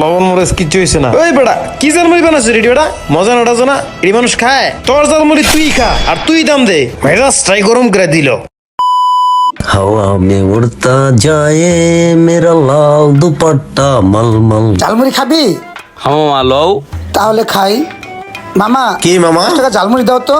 লবণ মরিচ কিচ্ছু হয়েছে না ওই বেটা কি জালমুড়ি বানাচ্ছে রেডি বেটা মজা না ওটা না এটি মানুষ খায় তোর জালমুড়ি তুই খা আর তুই দাম দে মেজাজটাই গরম করে দিল हवा में उड़ता जाए मेरा लाल दुपट्टा मलमल ঝালমুড়ি খাবি হ্যাঁ মামা লও তাহলে খাই মামা কি মামা দশ টাকা ঝালমুড়ি দাও তো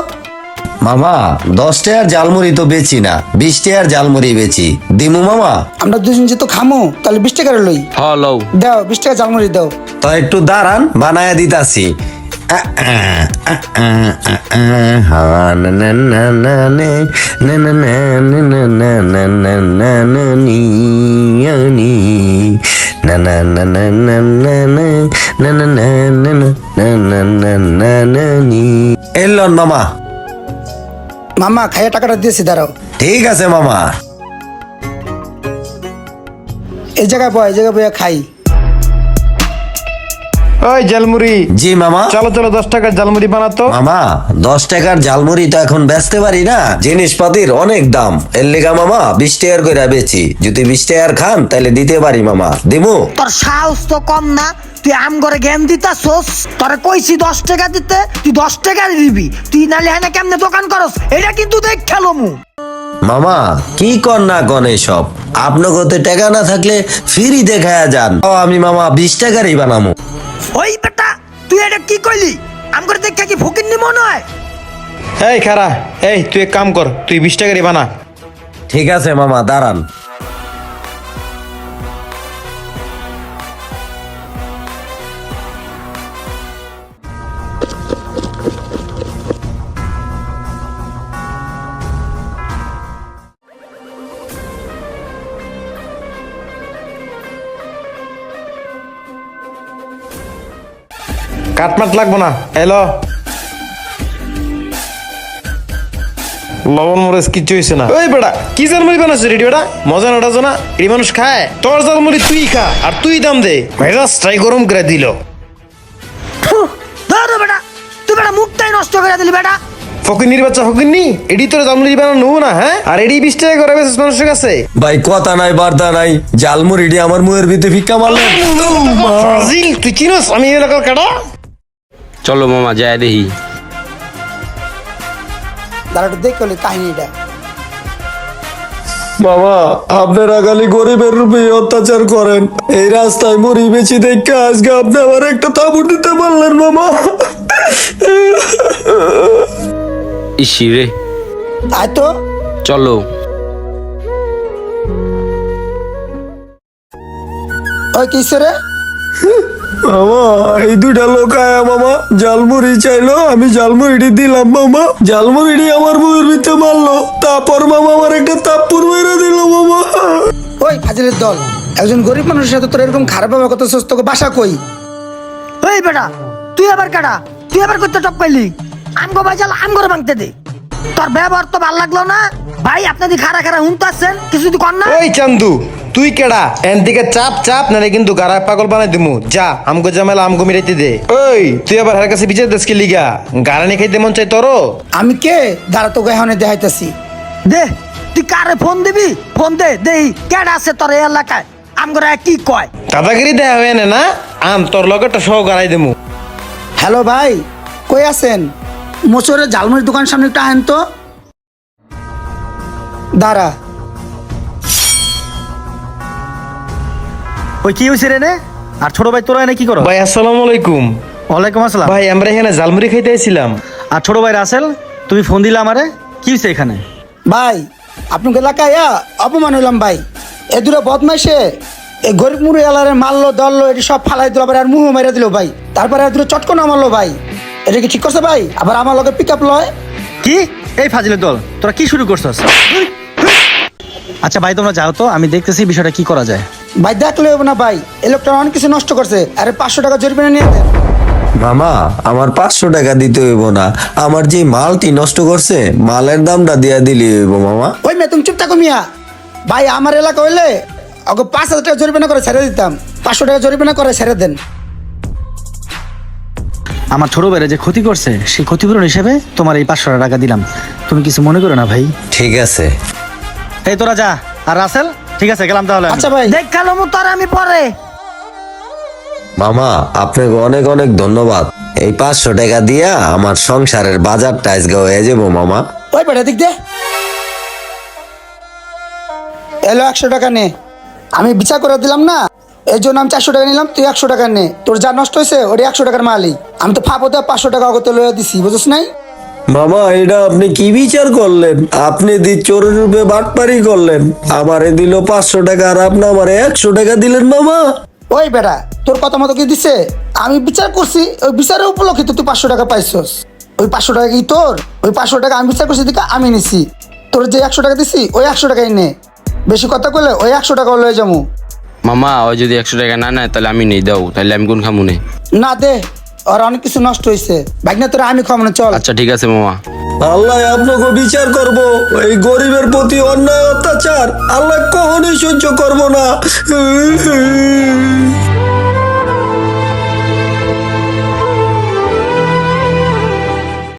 মামা দশ টাকার জালমুড়ি তো বেচি না বিশ টাকার জালমুড়ি বেচি। দিমু মামা? আমরা দুজন যেহেতু খামো তাহলে বিশ টাকা লই। হ লও। দাও বিশ টাকা ঝালমুড়ি দাও। তো একটু দাঁড়ান বানায়া দিতাছি। এলন মামা। মামা খাইয়া টাকাটা দিয়েছি দাঁড়াও। ঠিক আছে মামা। এই জায়গায় বয় এই জায়গায় বইয়া খাই। ওই জালমুড়ি জি মামা। চলো চলো দশ টাকার জালমুড়ি বানাতো মামা দশ টাকার ঝালমুড়ি তো এখন বেচতে পারি না। জিনিসপাতির অনেক দাম। এর লেগা মামা বিশ টাকার করে বেচি। যদি বিশ টাকার খান তাহলে দিতে পারি মামা। দিমু? তোর সাহস তো কম না। তুই আম করে জ্ঞান দিতা সোস তোরে কইছি দশ টাকা দিতে তুই দশ টাকা দিবি। তুই নালে হ্যাঁ কেমনে দোকান করস? এটা কিন্তু দেখ খেলো মু মামা কি কর না কন সব আপনার গতে টাকা না থাকলে ফ্রি দেখায়া যান। ও, আমি মামা বিশ টাকারই বানামু। ওই বেটা তুই এটা কি কইলি? আম করে দেখে কি ফকির নি মনে হয়? এই খারা এই তুই এক কাম কর তুই বিশ টাকারই বানা। ঠিক আছে মামা দাঁড়ান। কাটমাট লাগবো না। এলো লবণ মরিচ কিচ্ছু হয়েছে না। ওই বেটা কি জালমুড়ি বানাচ্ছে রেডি বেটা মজা না ওটা না এটি মানুষ খায়। তোর জালমুড়ি তুই খা আর তুই দাম দে। মেজাজটাই গরম করে দিল। বেটা। তুই বেটা মুখটাই নষ্ট করে দিলি বেটা। ফকিনির বাচ্চা ফকিনি এডি তোর জালমুড়ি বানানো না হ্যাঁ? আর এডি বিশ টাকা করে বেশি মানুষের কাছে। ভাই কথা নাই বার্তা নাই। জালমুড়িটি আমার মুয়ের ভিতরে ভিক্ষা মারলেন। তুই চিনোস আমি এলাকার কাটা চলো মামা যায় দেখি। দাঁড়াটা দেখে হলে কাহিনীটা। বাবা আপনারা খালি গরিবের রূপে অত্যাচার করেন। এই রাস্তায় মুড়ি বেশি দেখে আজকে আপনি আবার একটা তাবু দিতে পারলেন মামা। ইসি রে। আয় তো? চলো। ওই কিসে রে? মামা এই দুইটা লোক আয়া মামা জালমুড়ি চাইলো আমি জালমুড়িটি দিলাম মামা। জালমুড়িটি আমার বউয়ের ভিতরে মারলো। তারপর মামা আমার একটা তাপ্পুর মেরে দিল মামা। ওই ফাজিলের দল একজন গরিব মানুষের সাথে তোর এরকম খারাপ ব্যবহার কত তোকে বাসা কই? ওই বেটা তুই আবার কাটা তুই আবার করতে টপ পাইলি? আম গো বাজাল আম করে ভাঙতে দে। তোর ব্যবহার তো ভালো লাগল না? ভাই আপনাদের খারা খারা হুনতে আসছেন কিছু যদি কর না? ওই চান্দু তুই কেডা? এন দিকে চাপ চাপ নালে কিন্তু গারা পাগল বানাই দিমু। যা আমগো জামেলা আমগো মিরাইতে দে। ওই তুই আবার হার কাছে বিচার দেশকে লিগা। গারানি খাইতে মন চাই তোরও। আমি কে? দাঁড়া তোকে এখন দেখাইতেছি। দে তুই কারে ফোন দিবি? ফোন দে দেই কেডা আছে তোর এই এলাকায়? আম করে কি কয়? দাদাগিরি দেয়া হয়ে না না? আম তোর লগেটা সহ গারাই দিমু। হ্যালো ভাই কই আছেন? মোচরের ঝালমুড়ির দোকান সামনে একটু আহেন তো। দাঁড়া ওই কি হয়েছে রে নে? আর ছোট ভাই তোরা এনে কি করো? ভাই আসসালামু আলাইকুম। ওয়ালাইকুম আসসালাম। ভাই আমরা এখানে জালমুড়ি খাইতে আইছিলাম। আর ছোট ভাই রাসেল তুমি ফোন দিলে আমারে? কি হয়েছে এখানে? ভাই আপনাকে এলাকায় আ, অপমান হইলাম ভাই। এ দূরে বদমাইশে এই গরিব মুড়ি এলারে মারলো দললো এটি সব ফালাই দিল আবার আর মুহ মেরে দিল ভাই। তারপরে আর দূরে চটকনা মারলো ভাই। এটা কি ঠিক করছে ভাই? আবার আমার লগে পিক আপ লয়? কি? এই ফাজিলের দল তোরা কি শুরু করছস? আচ্ছা ভাই তোমরা যাও তো আমি দেখতেছি বিষয়টা কি করা যায়। ভাই দেখলে হবে না ভাই। এই লোকটা অনেক কিছু নষ্ট করছে। আরে পাঁচশো টাকা জরিমানা নিয়ে দেন। মামা আমার পাঁচশো টাকা দিতে হইব না। আমার যে মালটি নষ্ট করছে মালের দামটা দিয়া দিলি হইব মামা। ওই মেয়ে তুমি চুপ থাকো মিয়া। ভাই আমার এলাকা হইলে ওকে পাঁচ হাজার টাকা জরিমানা করে ছেড়ে দিতাম। পাঁচশো টাকা জরিমানা করে ছেড়ে দেন। আমার ছোট ভাইরা যে ক্ষতি করছে সেই ক্ষতিপূরণ হিসেবে তোমার এই পাঁচশো টাকা দিলাম। তুমি কিছু মনে করো না ভাই? ঠিক আছে। এই তোরা যা। আর রাসেল ঠিক আছে গেলাম তাহলে আচ্ছা ভাই। দেখ মু তোর আমি পরে। মামা আপনাকে অনেক অনেক ধন্যবাদ। এই পাঁচশো টাকা দিয়া আমার সংসারের বাজারটা আজকে হয়ে যাব মামা। ওই বেটা দিক দে এলো একশো টাকা নে। আমি বিচার করে দিলাম না। এই জন্য আমি চারশো টাকা নিলাম তুই একশো টাকা নে। তোর যা নষ্ট হয়েছে ওটা একশো টাকার মালিক। আমি তো ফাপতে পাঁচশো টাকা অগত লইয়া দিছি বুঝছিস নাই? মামা এটা আপনি কি বিচার করলেন? আপনি দি চোরের রূপে বাটপারি করলেন। আমারে দিল পাঁচশো টাকা আর আপনি আমারে একশো টাকা দিলেন মামা। ওই বেটা তোর কথা মতো কি দিছে? আমি বিচার করছি ওই বিচারের উপলক্ষে তুই পাঁচশো টাকা পাইছস। ওই পাঁচশো টাকা কি তোর? ওই পাঁচশো টাকা আমি বিচার করছি দিকে আমি নিছি। তোর যে একশো টাকা দিছি ওই একশো টাকাই নে। বেশি কথা কইলে ওই একশো টাকা লয়ে যাব। মামা ও যদি একশো টাকা না নেয় তাহলে আমি নেই দাও। তাহলে আমি কোন খামুনে না দে আর অনেক কিছু নষ্ট হয়েছে ভাগনা তোরা আমি খাওয়ানো চল। আচ্ছা ঠিক আছে মামা। আল্লাহ আপনাকে বিচার করব। এই গরিবের প্রতি অন্যায় অত্যাচার আল্লাহ কখনোই সহ্য করব না।